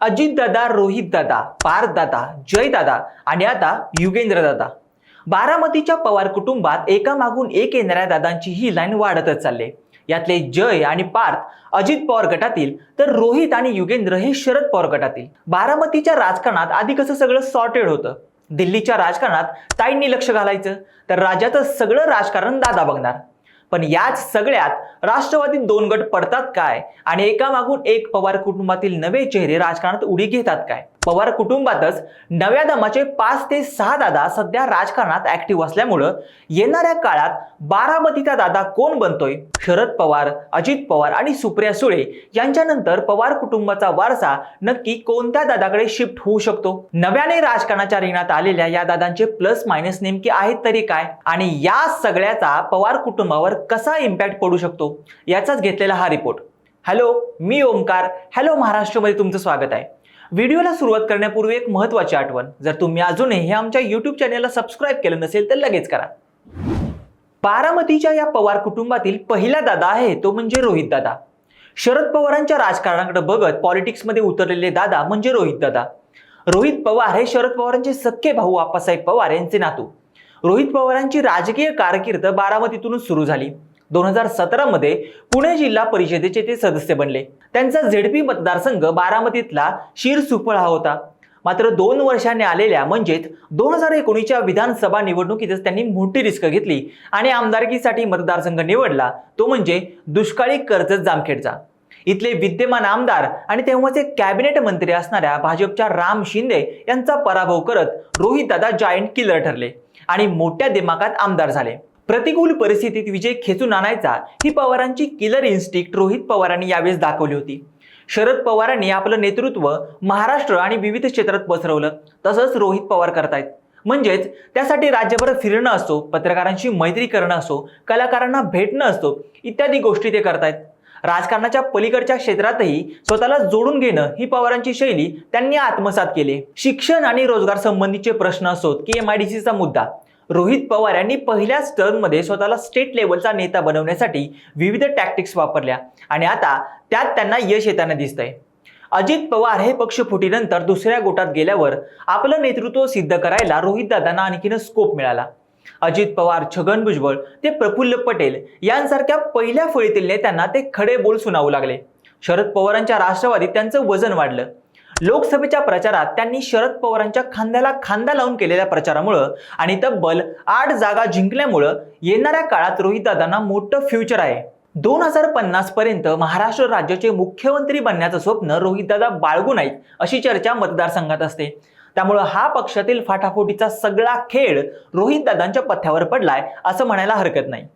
अजितदादा रोहितदादा पार्थदादा जयदादा आणि आता युगेंद्रदादा. बारामतीच्या पवार कुटुंबात एकामागून एक येणाऱ्या दादांची ही लाईन वाढतच चालली. यातले जय आणि पार्थ अजित पवार गटातील तर रोहित आणि युगेंद्र हे शरद पवार गटातील. बारामतीच्या राजकारणात आधी कसं सगळं सॉर्टेड होतं? दिल्लीच्या राजकारणात ताईंनी लक्ष घालायचं तर राज्याचं सगळं राजकारण दादा बघणार. पण याच सगळ्यात राष्ट्रवादीत दोन गट पडतात काय? आणि एकामागून एक पवार कुटुंबातील नवे चेहरे राजकारणात उडी घेतात काय? पवार कुटुंबातच नव्या दमाचे पाच ते सहा दादा सध्या राजकारणात ऍक्टिव्ह असल्यामुळं येणाऱ्या काळात बारामतीचा दादा कोण बनतोय? शरद पवार अजित पवार आणि सुप्रिया सुळे यांच्यानंतर पवार कुटुंबाचा वारसा नक्की कोणत्या दादाकडे शिफ्ट होऊ शकतो? नव्याने राजकारणाच्या रिंगणात आलेल्या या दादांचे प्लस मायनस नेमके आहेत तरी काय? आणि या सगळ्याचा पवार कुटुंबावर कसा इम्पॅक्ट पडू शकतो? याचाच घेतलेला हा रिपोर्ट हॅलो मी ओमकार हॅलो महाराष्ट्रमध्ये तुमचं स्वागत आहे. व्हिडिओला सुरुवात करण्यापूर्वी एक महत्त्वाची आठवण. जर तुम्ही अजूनही हे आमच्या यूट्यूब चॅनेलला सबस्क्राईब केलं नसेल तर लगेच करा. बारामतीच्या या पवार कुटुंबातील पहिला दादा आहे तो म्हणजे रोहित दादा. शरद पवारांच्या राजकारणाकडे बघत पॉलिटिक्समध्ये उतरलेले दादा म्हणजे रोहित दादा. रोहित पवार हे शरद पवारांचे सख्खे भाऊ आप्पासाहेब पवार यांचे नातू. रोहित पवारांची राजकीय कारकीर्द बारामतीतूनच सुरू झाली. दोन हजार सतरा मध्ये पुणे जिल्हा परिषदेचे ते सदस्य बनले. त्यांचा झेडपी मतदारसंघ बारामतीतला शिरसुफळ हा होता. मात्र दोन वर्षांनी आलेल्या म्हणजेच दोन हजार एकोणीसच्या विधानसभा निवडणुकीतच त्यांनी मोठी रिस्क घेतली आणि आमदारकीसाठी मतदारसंघ निवडला. तो म्हणजे दुष्काळी कर्जत जामखेडचा. इथले विद्यमान आमदार आणि तेव्हाचे कॅबिनेट मंत्री असणाऱ्या भाजपच्या राम शिंदे यांचा पराभव करत रोहितदादा जायंट किलर ठरले आणि मोठ्या दिमागात आमदार झाले. प्रतिकूल परिस्थितीत विजय खेचून आणायचा ही पवारांची किलर इन्स्टिक्ट रोहित पवारांनी यावेळेस दाखवली होती. शरद पवारांनी आपलं नेतृत्व महाराष्ट्र आणि विविध क्षेत्रात पसरवलं. तसंच रोहित पवार करतायत. म्हणजेच त्यासाठी राज्यभर फिरणं असो पत्रकारांशी मैत्री करणं असो कलाकारांना भेटणं असो इत्यादी गोष्टी ते करतायत. राजकारणाच्या पलीकडच्या क्षेत्रातही स्वतःला जोडून घेणं ही पवारांची शैली त्यांनी आत्मसात केली. शिक्षण आणि रोजगार संबंधीचे प्रश्न असोत की एम आय डी सीचा मुद्दा. रोहित पवार यांनी पहिल्याच टर्ममध्ये स्वतःला स्टेट लेवलचा नेता बनवण्यासाठी विविध टॅक्टिक्स वापरल्या. आणि आता त्यात त्यांना यश येताना दिसतंय. अजित पवार हे पक्ष फुटीनंतर दुसऱ्या गोटात गेल्यावर आपलं नेतृत्व सिद्ध करायला रोहित दादांना आणखीन स्कोप मिळाला. अजित पवार छगन भुजबळ ते प्रफुल्ल पटेल यांसारख्या पहिल्या फळीतील नेत्यांना ते खडे बोल सुनावू लागले. शरद पवारांच्या राष्ट्रवादीत त्यांचं वजन वाढलं. लोकसभेच्या प्रचारात त्यांनी शरद पवारांच्या खांद्याला खांदा लावून केलेल्या प्रचारामुळं आणि तब्बल आठ जागा जिंकल्यामुळं येणाऱ्या काळात रोहितदादांना मोठं फ्युचर आहे. दोन हजार पन्नास पर्यंत महाराष्ट्र राज्याचे मुख्यमंत्री बनण्याचं स्वप्न रोहितदादा बाळगू नाहीत अशी चर्चा मतदारसंघात असते. त्यामुळं हा पक्षातील फाटाफोटीचा सगळा खेळ रोहितदादांच्या पथ्यावर पडलाय असं म्हणायला हरकत नाही.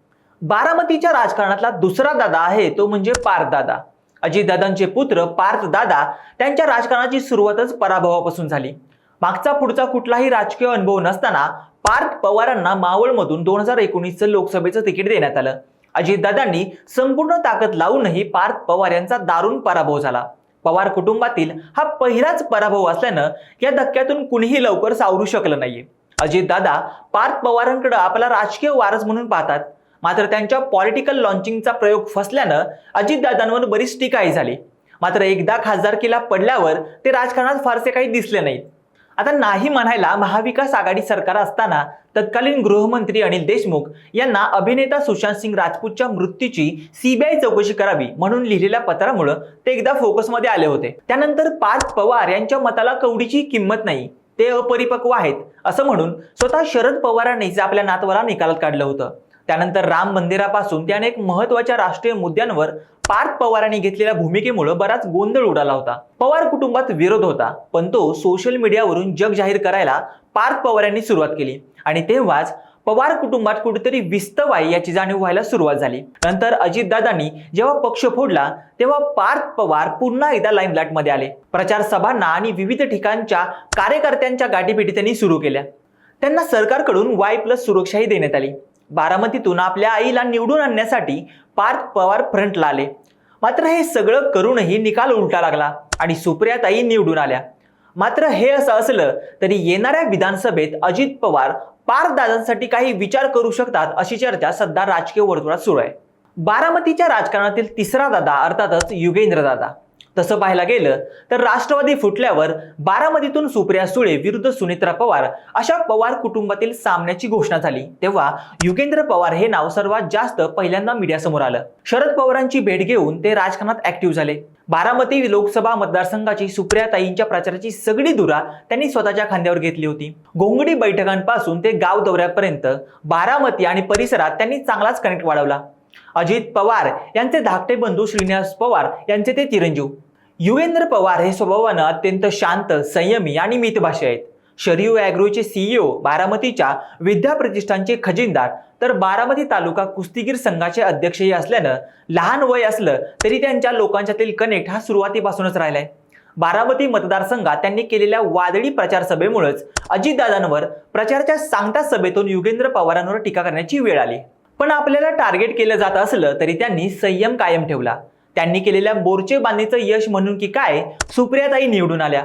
बारामतीच्या राजकारणातला दुसरा दादा आहे तो म्हणजे पारदादा. अजितदादांचे पुत्र पार्थदादा त्यांच्या राजकारणाची सुरुवातच पराभवापासून झाली. मागचा पुढचा कुठलाही राजकीय अनुभव नसताना पार्थ पवारांना मावळमधून दोन हजार एकोणीसचं लोकसभेचं तिकीट देण्यात आलं. अजितदादांनी संपूर्ण ताकद लावूनही पार्थ पवार यांचा दारुण पराभव झाला. पवार कुटुंबातील हा पहिलाच पराभव असल्यानं या धक्क्यातून कुणीही लवकर सावरू शकलं नाहीये. अजितदादा पार्थ पवारांकडे आपला राजकीय वारस म्हणून पाहतात. मात्र त्यांच्या पॉलिटिकल लॉन्चिंगचा प्रयोग फसल्यानं अजितदादांवर बरीच टीकाही झाली. मात्र एकदा खासदारकीला पडल्यावर ते राजकारणात फारसे काही दिसले नाहीत. आता नाही म्हणायला महाविकास आघाडी सरकार असताना तत्कालीन गृहमंत्री अनिल देशमुख यांना अभिनेता सुशांत सिंग राजपूतच्या मृत्यूची सीबीआय चौकशी करावी म्हणून लिहिलेल्या पत्रामुळं ते एकदा फोकसमध्ये आले होते. त्यानंतर पार्थ पवार यांच्या मताला कवडीची किंमत नाही. ते अपरिपक्व आहेत असं म्हणून स्वतः शरद पवारांनीच आपल्या नातवाला निकालात काढलं होतं. त्यानंतर राम मंदिरापासून ते अनेक महत्त्वाच्या राष्ट्रीय मुद्द्यांवर पार्थ पवारांनी घेतलेल्या भूमिकेमुळे बराच गोंधळ उडाला होता. पवार कुटुंबात विरोध होता पण तो सोशल मीडियावरून जग जाहीर करायला पार्थ पवार यांनी सुरुवात केली. आणि तेव्हाच पवार कुटुंबात कुठेतरी विस्तव आहे याची जाणीव व्हायला सुरुवात झाली. नंतर अजितदादांनी जेव्हा पक्ष फोडला तेव्हा पार्थ पवार पुन्हा एकदा लाईमलाईटमध्ये आले. प्रचार सभांना आणि विविध ठिकाणच्या कार्यकर्त्यांच्या गाठीभेटी त्यांनी सुरू केल्या. त्यांना सरकारकडून वाय प्लस सुरक्षाही देण्यात आली. बारामतीतून आपल्या आईला निवडून आणण्यासाठी पार्थ पवार फ्रंटला आले. मात्र हे सगळं करूनही निकाल उलटा लागला आणि सुप्रियाताई निवडून आल्या. मात्र हे असं असलं तरी येणाऱ्या विधानसभेत अजित पवार पारदादांसाठी काही विचार करू शकतात अशी चर्चा सध्या राजकीय वर्तुळात सुरू आहे. बारामतीच्या राजकारणातील तिसरा दादा अर्थातच युगेंद्र दादा. तसं पाहायला गेलं तर राष्ट्रवादी फुटल्यावर बारामतीतून सुप्रिया सुळे विरुद्ध सुनेत्रा पवार अशा पवार कुटुंबातील सामन्याची घोषणा झाली. तेव्हा युगेंद्र पवार हे नाव सर्वात जास्त पहिल्यांदा मीडियासमोर आलं. शरद पवारांची भेट घेऊन ते राजकारणात ऍक्टिव्ह झाले. बारामती लोकसभा मतदारसंघाची सुप्रियाताईंच्या प्रचाराची सगळी धुरा त्यांनी स्वतःच्या खांद्यावर घेतली होती. घोंगडी बैठकांपासून ते गाव दौऱ्यापर्यंत बारामती आणि परिसरात त्यांनी चांगलाच कनेक्ट वाढवला. अजित पवार यांचे धाकटे बंधू श्रीनिवास पवार यांचे ते चिरंजीव. युवेंद्र पवार हे स्वभावानं अत्यंत शांत संयमी आणि मितभाषी आहेत. शरीव ॲग्रोचे सीईओ बारामतीच्या विद्या प्रतिष्ठानचे खजिनदार तर बारामती तालुका कुस्तीगीर संघाचे अध्यक्षही असल्यानं लहान वय असलं तरी त्यांच्या लोकांच्यातील कनेक्ट हा सुरुवातीपासूनच राहिलाय. बारामती मतदारसंघात त्यांनी केलेल्या वादळी प्रचार सभेमुळेच अजितदादांवर प्रचाराच्या सांगता सभेतून युगेंद्र पवारांवर टीका करण्याची वेळ आली. पण आपल्याला टार्गेट केलं जात असलं तरी त्यांनी संयम कायम ठेवला. त्यांनी केलेल्या बोरचे बांधणीचं यश म्हणून की काय? सुप्रियाताई निवडून आल्या.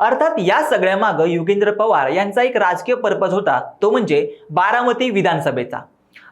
अर्थात या सगळ्या मागं युगेंद्र पवार यांचा एक राजकीय पर्पज होता. तो म्हणजे बारामती विधानसभेचा.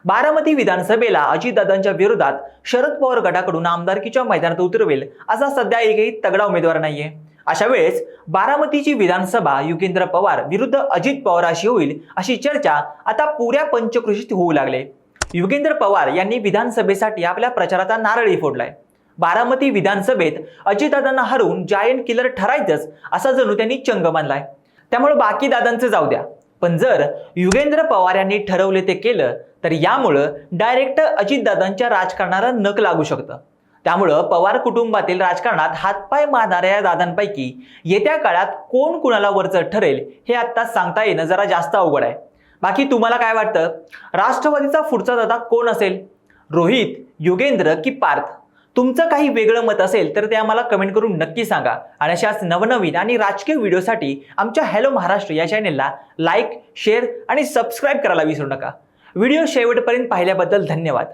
बारामती विधानसभेला अजितदादांच्या विरोधात शरद पवार गटाकडून आमदारकीच्या मैदानात उतरवेल असा सध्या एकही तगडा उमेदवार नाहीये. अशा वेळेस बारामतीची विधानसभा युगेंद्र पवार विरुद्ध अजित पवार अशी होईल अशी चर्चा आता पुऱ्या पंचकृषीत होऊ लागले. युगेंद्र पवार यांनी विधानसभेसाठी आपल्या प्रचाराचा नारळी फोडलाय. बारामती विधानसभेत अजितदादांना हरवून जायंट किलर ठरायचंच असा जणू त्यांनी चंग मानलाय. त्यामुळे बाकी दादांचं जाऊ द्या. पण जर युगेंद्र पवार यांनी ठरवले ते केलं तर यामुळं डायरेक्ट अजितदादांच्या राजकारणाला नक लागू शकतं. त्यामुळं पवार कुटुंबातील राजकारणात हातपाय मारणाऱ्या या दादांपैकी येत्या काळात कोण कुणाला वरचं ठरेल हे आत्ता सांगता येणं जरा जास्त अवघड आहे. बाकी तुम्हाला काय वाटतं? राष्ट्रवादीचा पुढचा दादा कोण असेल? रोहित योगेंद्र की पार्थ? तुमचं काही वेगळं मत असेल तर ते आम्हाला कमेंट करून नक्की सांगा. आणि अशाच नवनवीन आणि राजकीय व्हिडिओसाठी आमच्या हॅलो महाराष्ट्र या चॅनेलला लाईक शेअर आणि सबस्क्राईब करायला विसरू नका. व्हिडिओ शेवटपर्यंत पाहिल्याबद्दल धन्यवाद.